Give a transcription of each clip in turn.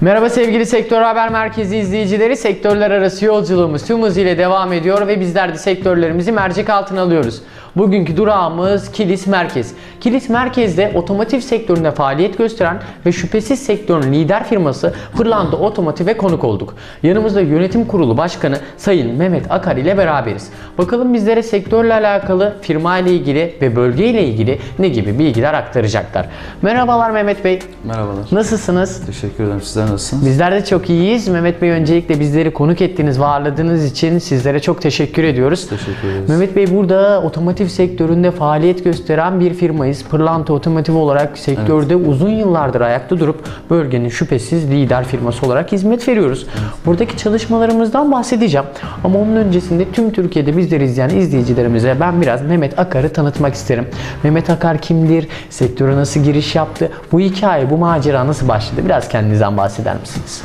Merhaba sevgili Sektör Haber Merkezi izleyicileri. Sektörler arası yolculuğumuz tüm hızıyla devam ediyor ve bizler de sektörlerimizi mercek altına alıyoruz. Bugünkü durağımız Kilis Merkez. Kilis Merkez'de otomotiv sektöründe faaliyet gösteren ve şüphesiz sektörün lider firması Pırlanta Otomotiv'e konuk olduk. Yanımızda yönetim kurulu başkanı Sayın Mehmet Akar ile beraberiz. Bakalım bizlere sektörle alakalı, firma ile ilgili ve bölge ile ilgili ne gibi bilgiler aktaracaklar. Merhabalar Mehmet Bey. Merhabalar. Nasılsınız? Teşekkür ederim. Sizler nasılsınız? Bizler de çok iyiyiz. Mehmet Bey öncelikle bizleri konuk ettiğiniz ve ağırladığınız için sizlere çok teşekkür ediyoruz. Teşekkür ederiz. Mehmet Bey burada otomotiv sektöründe faaliyet gösteren bir firmayız. Pırlanta Otomotiv olarak sektörde uzun yıllardır ayakta durup bölgenin şüphesiz lider firması olarak hizmet veriyoruz. Buradaki çalışmalarımızdan bahsedeceğim. Ama onun öncesinde tüm Türkiye'de bizleri izleyen izleyicilerimize ben biraz Mehmet Akar'ı tanıtmak isterim. Mehmet Akar kimdir? Sektöre nasıl giriş yaptı? Bu hikaye, bu macera nasıl başladı? Biraz kendinizden bahseder misiniz?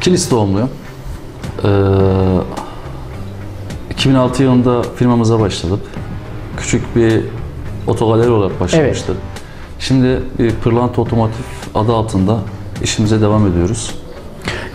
Kilis doğumluyum. Ee, 2006 yılında firmamıza başladık. Küçük bir otogaleri olarak başlamıştık. Şimdi bir Pırlanta Otomotiv adı altında işimize devam ediyoruz.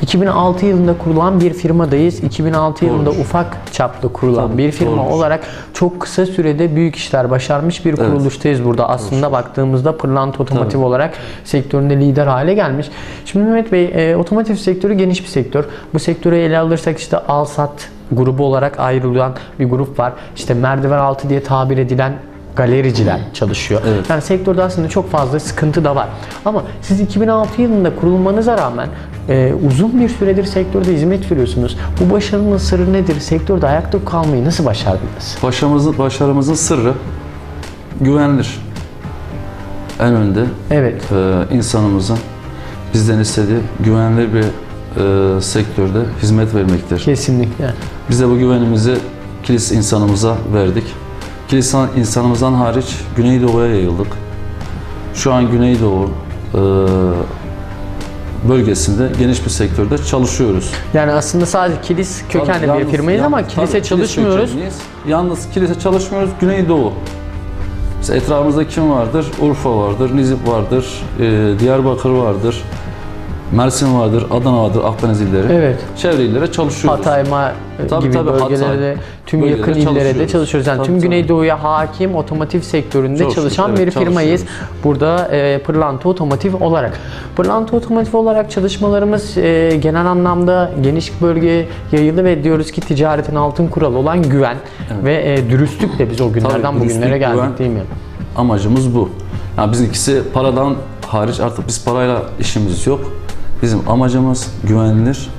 2006 yılında kurulan bir firmadayız. 2006 yılında Doğrudur. ufak çapta kurulan Tabii, bir firma doğrudur. olarak çok kısa sürede büyük işler başarmış bir kuruluştayız burada. Aslında baktığımızda Pırlanta Otomotiv Tabii. olarak sektöründe lider hale gelmiş. Şimdi Mehmet Bey, e, otomotiv sektörü geniş bir sektör. Bu sektörü ele alırsak işte Alsat grubu olarak ayrılan bir grup var. İşte merdiven altı diye tabir edilen galericiler çalışıyor. Evet. Yani sektörde aslında çok fazla sıkıntı da var. Ama siz 2006 yılında kurulmanıza rağmen e, uzun bir süredir sektörde hizmet veriyorsunuz. Bu başarının sırrı nedir? Sektörde ayakta kalmayı nasıl başardınız? Başarımızın, başarımızın sırrı güvenilir. En önde Evet. e, insanımızın bizden istediği güvenilir bir e, sektörde hizmet vermektir. Kesinlikle. Biz de bu güvenimizi kilis insanımıza verdik. Kilis insanımızdan hariç Güneydoğu'ya yayıldık. Şu an Güneydoğu e, bölgesinde geniş bir sektörde çalışıyoruz. Yani aslında sadece kilis kökenli bir Yalnız- firmayız ama kilise tabii, çalışmıyoruz. kökenliyiz. Yalnız kilise çalışmıyoruz, Güneydoğu. Mesela etrafımızda kim vardır? Urfa vardır, Nizip vardır, e, Diyarbakır vardır, Mersin vardır, Adana vardır, Akdeniz illeri. Evet. Çevre illere çalışıyoruz. Hatay ma- Tabii, gibi tabii, bölgelerde Hatay tüm bölgelere yakın illere de çalışıyoruz. Yani Tabii, tüm tabii. Güneydoğu'ya hakim otomotiv sektöründe çalışan evet, bir firmayız. Burada e, Pırlanta Otomotiv olarak. Pırlanta Otomotiv olarak çalışmalarımız e, genel anlamda geniş bölgeye yayılı ve diyoruz ki ticaretin altın kuralı olan güven ve e, dürüstlük de biz o günlerden Tabii, bugünlere geldik güven. değil mi? Amacımız bu. Yani bizimkisi paradan hariç artık biz parayla işimiz yok. Bizim amacımız güvenilir,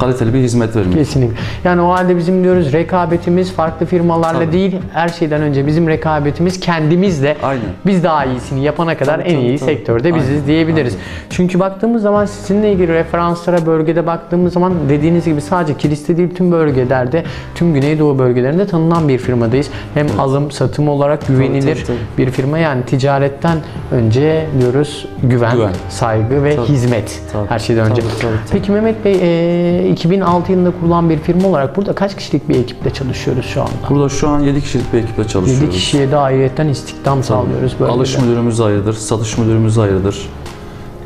kaliteli bir hizmet vermek. Kesinlikle. Yani o halde bizim diyoruz rekabetimiz farklı firmalarla Tabii. değil her şeyden önce bizim rekabetimiz kendimizle. Aynen. Biz daha iyisini yapana kadar Tabii, en tabii, iyi tabii. sektörde biziz Aynen, diyebiliriz. aynen. Çünkü baktığımız zaman sizinle ilgili referanslara bölgede baktığımız zaman dediğiniz gibi sadece kiliste değil tüm bölgelerde, tüm Güneydoğu bölgelerinde tanınan bir firmadayız. Hem alım satım olarak güvenilir tabii, tabii. bir firma yani ticaretten önce diyoruz güven, Güven. saygı ve Tabii. hizmet Tabii, her şeyden önce. tabii, tabii, tabii. Peki Mehmet Bey e, 2006 yılında kurulan bir firma olarak burada kaç kişilik bir ekiple çalışıyoruz şu anda? Burada şu an 7 kişilik bir ekiple çalışıyoruz. 7 kişiye de ayrıyetten istihdam sağlıyoruz böyle. Alış müdürümüz ayrıdır, satış müdürümüz ayrıdır.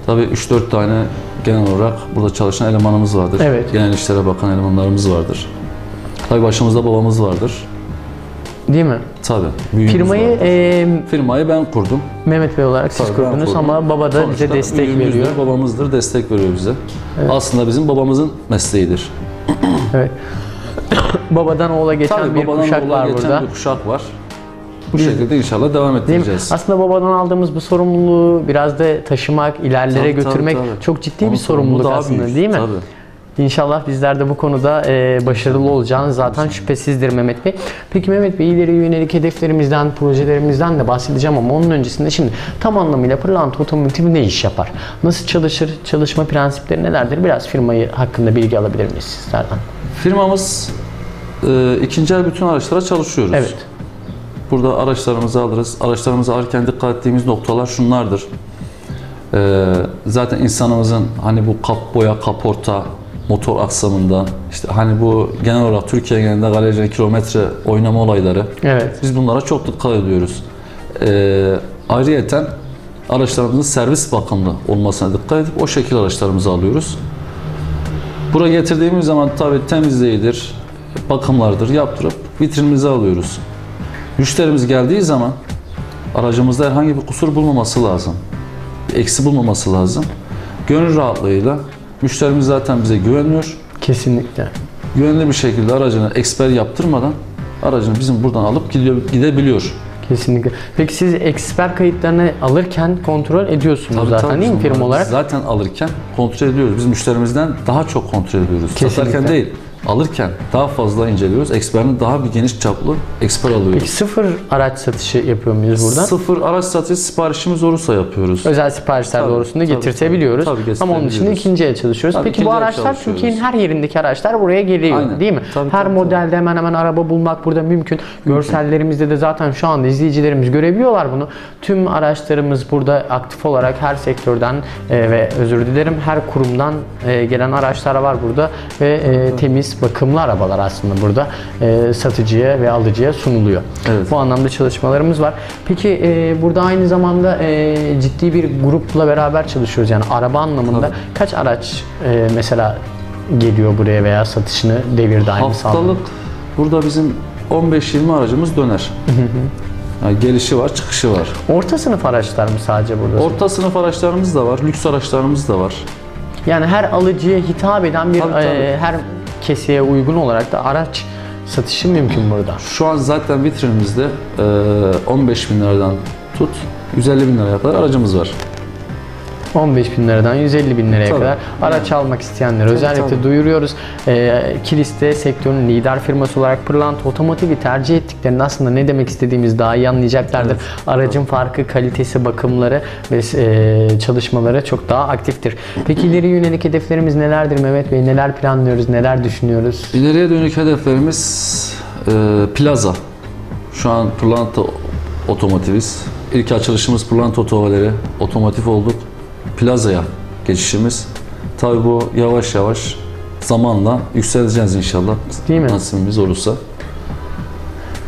Tabii 3-4 tane genel olarak burada çalışan elemanımız vardır. Evet. Genel işlere bakan elemanlarımız vardır. Tabii başımızda babamız vardır. Değil mi? Tabii. büyüğümüz Firmayı e, Firmayı ben kurdum. Mehmet Bey olarak siz Tabii ben kurdunuz kurdum. ama baba da bize Sonuçta destek büyüğümüzdür, veriyor. Babamızdır, destek veriyor bize. Aslında bizim babamızın mesleğidir. Evet. Babadan oğula geçen Tabii bir babadan kuşak oğula var geçen burada. bir kuşak var. Bu şekilde inşallah devam Değil mi? ettireceğiz. Aslında babadan aldığımız bu sorumluluğu biraz da taşımak, ilerlere Tabii, tabii, götürmek tabii. çok ciddi Onun bir sorumluluk sorumluluğu daha aslında büyük. değil mi? Tabii. İnşallah bizler de bu konuda e, başarılı olacağınız zaten şüphesizdir Mehmet Bey. Peki Mehmet Bey ileri yönelik hedeflerimizden, projelerimizden de bahsedeceğim ama onun öncesinde şimdi tam anlamıyla Pırlanta Otomotiv ne iş yapar? Nasıl çalışır? Çalışma prensipleri nelerdir? Biraz firmayı hakkında bilgi alabilir miyiz sizlerden? Firmamız e, ikinci el bütün araçlara çalışıyoruz. Evet. Burada araçlarımızı alırız. Araçlarımızı alırken dikkat ettiğimiz noktalar şunlardır. E, zaten insanımızın hani bu kap boya, kaporta, motor aksamında işte hani bu genel olarak Türkiye genelinde galerici kilometre oynama olayları Evet. biz bunlara çok dikkat ediyoruz. E, ayrıyeten araçlarımızın servis bakımlı olmasına dikkat edip o şekilde araçlarımızı alıyoruz. Buraya getirdiğimiz zaman tabii temizliğidir, bakımlardır yaptırıp vitrinimize alıyoruz. Müşterimiz geldiği zaman aracımızda herhangi bir kusur bulmaması lazım. Bir eksi bulmaması lazım. Gönül rahatlığıyla müşterimiz zaten bize güveniyor. Kesinlikle. Güvenli bir şekilde aracını eksper yaptırmadan aracını bizim buradan alıp gidiyor, gidebiliyor. Kesinlikle. Peki siz eksper kayıtlarını alırken kontrol ediyorsunuz Tabii, zaten tabii değil mi firma olarak? Zaten alırken kontrol ediyoruz. Biz müşterimizden daha çok kontrol ediyoruz. Kesinlikle. Satarken değil, alırken daha fazla inceliyoruz. Eksperini daha bir geniş çaplı eksper Peki alıyoruz. sıfır araç satışı yapıyor muyuz buradan? Sıfır araç satışı siparişimiz olursa yapıyoruz. Özel siparişler Tabii, doğrusunda tabii, getirtebiliyoruz. tabii. Tabii, Ama onun getirebiliyoruz. ikinci el çalışıyoruz. Tabii, Peki bu araçlar. Türkiye'nin her yerindeki araçlar buraya geliyor Aynen. değil mi? Tabii, her tabii, modelde hemen hemen araba bulmak burada mümkün. Görsellerimizde de zaten şu anda izleyicilerimiz görebiliyorlar bunu. Tüm araçlarımız burada aktif olarak her sektörden e, ve özür dilerim her kurumdan e, gelen araçlar var burada ve e, temiz bakımlı arabalar aslında burada e, satıcıya ve alıcıya sunuluyor. Evet. Bu anlamda çalışmalarımız var. Peki e, burada aynı zamanda e, ciddi bir grupla beraber çalışıyoruz. Yani araba anlamında Tabii. kaç araç e, mesela geliyor buraya veya satışını devir daimi sağlıyor? Haftalık burada bizim 15-20 aracımız döner. Yani gelişi var, çıkışı var. Orta sınıf araçlar mı sadece burada? Orta sınıf araçlarımız da var, lüks araçlarımız da var. yani her alıcıya hitap eden bir Tabii, tabii. e, her keseye uygun olarak da araç satışı mümkün burada. Şu an zaten vitrinimizde e, 15 bin liradan tut 150 bin liraya kadar aracımız var. 15 bin liradan 150 bin liraya Tabii. kadar araç almak isteyenlere özellikle tabii. duyuruyoruz. Ee, Kilis'te sektörün lider firması olarak Pırlanta Otomotiv'i tercih ettiklerinde aslında ne demek istediğimizi daha iyi anlayacaklardır. Aracın farkı, kalitesi, bakımları ve e, çalışmaları çok daha aktiftir. Peki ileri yönelik hedeflerimiz nelerdir Mehmet Bey? Neler planlıyoruz, neler düşünüyoruz? İleriye dönük hedeflerimiz e, plaza. Şu an Pırlanta Otomotiviz. İlk açılışımız Pırlanta Otomotivleri. Otomotiv olduk. Plazaya geçişimiz. Tabii bu yavaş yavaş zamanla yükseleceğiz inşallah. Değil mi? Nasibimiz olursa.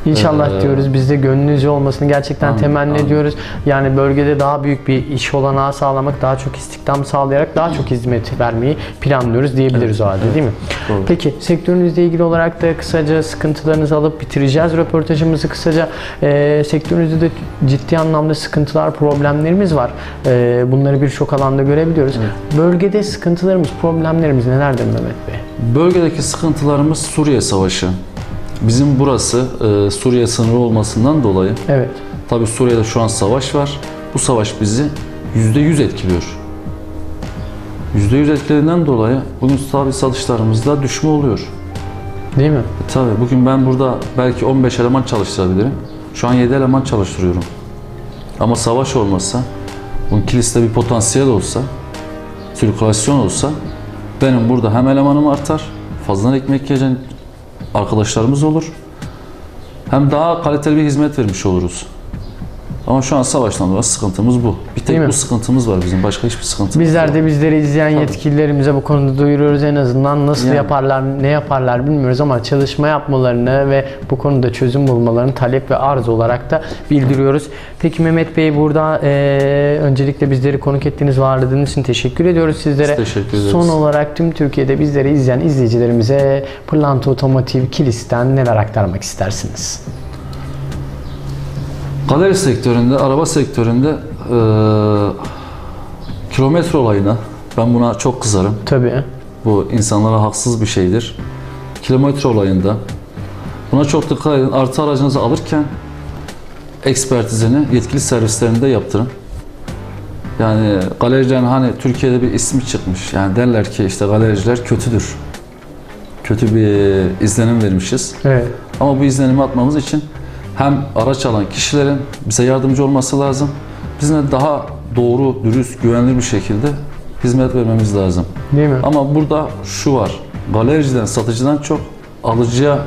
İnşallah Ee, diyoruz. Biz de gönlünüzce olmasını gerçekten Amin, temenni amin. ediyoruz. Yani bölgede daha büyük bir iş olanağı sağlamak, daha çok istihdam sağlayarak daha çok hizmet vermeyi planlıyoruz diyebiliriz o halde değil mi? Doğru. Peki sektörünüzle ilgili olarak da kısaca sıkıntılarınızı alıp bitireceğiz röportajımızı kısaca. Ee, sektörünüzde de ciddi anlamda sıkıntılar, problemlerimiz var. Ee, bunları birçok alanda görebiliyoruz. Bölgede sıkıntılarımız, problemlerimiz nelerdir Mehmet Bey? Bölgedeki sıkıntılarımız Suriye Savaşı. Bizim burası e, Suriye sınırı olmasından dolayı Evet. Tabii Suriye'de şu an savaş var. Bu savaş bizi %100 etkiliyor. %100 etkilediğinden dolayı bugün tabii satışlarımızda düşme oluyor. Değil mi? E tabii bugün ben burada belki 15 eleman çalıştırabilirim. Şu an 7 eleman çalıştırıyorum. Ama savaş olmasa, bunun kiliste bir potansiyel olsa, sirkülasyon olsa benim burada hem elemanım artar, fazladan ekmek yiyecek arkadaşlarımız olur. Hem daha kaliteli bir hizmet vermiş oluruz. Ama şu an savaştan dolayı sıkıntımız bu. Bir Değil mi? tek bu sıkıntımız var bizim. Başka hiçbir sıkıntımız Bizler yok. de bizleri izleyen yetkililerimize bu konuda duyuruyoruz en azından nasıl Yani. yaparlar, ne yaparlar bilmiyoruz ama çalışma yapmalarını ve bu konuda çözüm bulmalarını talep ve arz olarak da bildiriyoruz. Peki Mehmet Bey burada eee, öncelikle bizleri konuk ettiğiniz ve ağırladığınız için teşekkür ediyoruz sizlere. Biz teşekkür ederiz. Son olarak tüm Türkiye'de bizleri izleyen izleyicilerimize Pırlanta Otomotiv Kilis'ten neler aktarmak istersiniz? Galeri sektöründe, araba sektöründe eee, kilometre olayına ben buna çok kızarım. Tabii. Bu insanlara haksız bir şeydir. Kilometre olayında buna çok dikkat edin. Artı aracınızı alırken ekspertizini yetkili servislerinde yaptırın. Yani galericilerin hani Türkiye'de bir ismi çıkmış. Yani derler ki işte galericiler kötüdür. Kötü bir izlenim vermişiz. Evet. Ama bu izlenimi atmamız için hem araç alan kişilerin bize yardımcı olması lazım. Bizim de daha doğru, dürüst, güvenilir bir şekilde hizmet vermemiz lazım. Değil mi? Ama burada şu var. Galericiden, satıcıdan çok alıcıya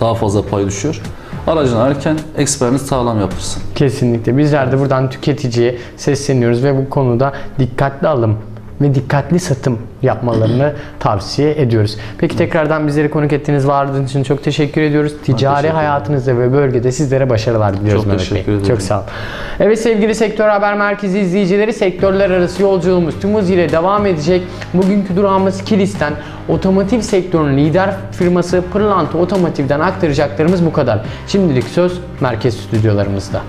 daha fazla pay düşüyor. Aracını alırken eksperini sağlam yaptırsın. Kesinlikle. Bizler de buradan tüketiciye sesleniyoruz ve bu konuda dikkatli alım ve dikkatli satım yapmalarını tavsiye ediyoruz. Peki tekrardan bizleri konuk ettiğiniz vardığınız için çok teşekkür ediyoruz. Ticari teşekkür hayatınızda ve bölgede sizlere başarılar diliyoruz Çok teşekkür ederim. Çok sağ olun. Evet sevgili Sektör Haber Merkezi izleyicileri sektörler arası yolculuğumuz tüm hızıyla devam edecek. Bugünkü durağımız Kilis'ten otomotiv sektörünün lider firması Pırlanta Otomotiv'den aktaracaklarımız bu kadar. Şimdilik söz merkez stüdyolarımızda.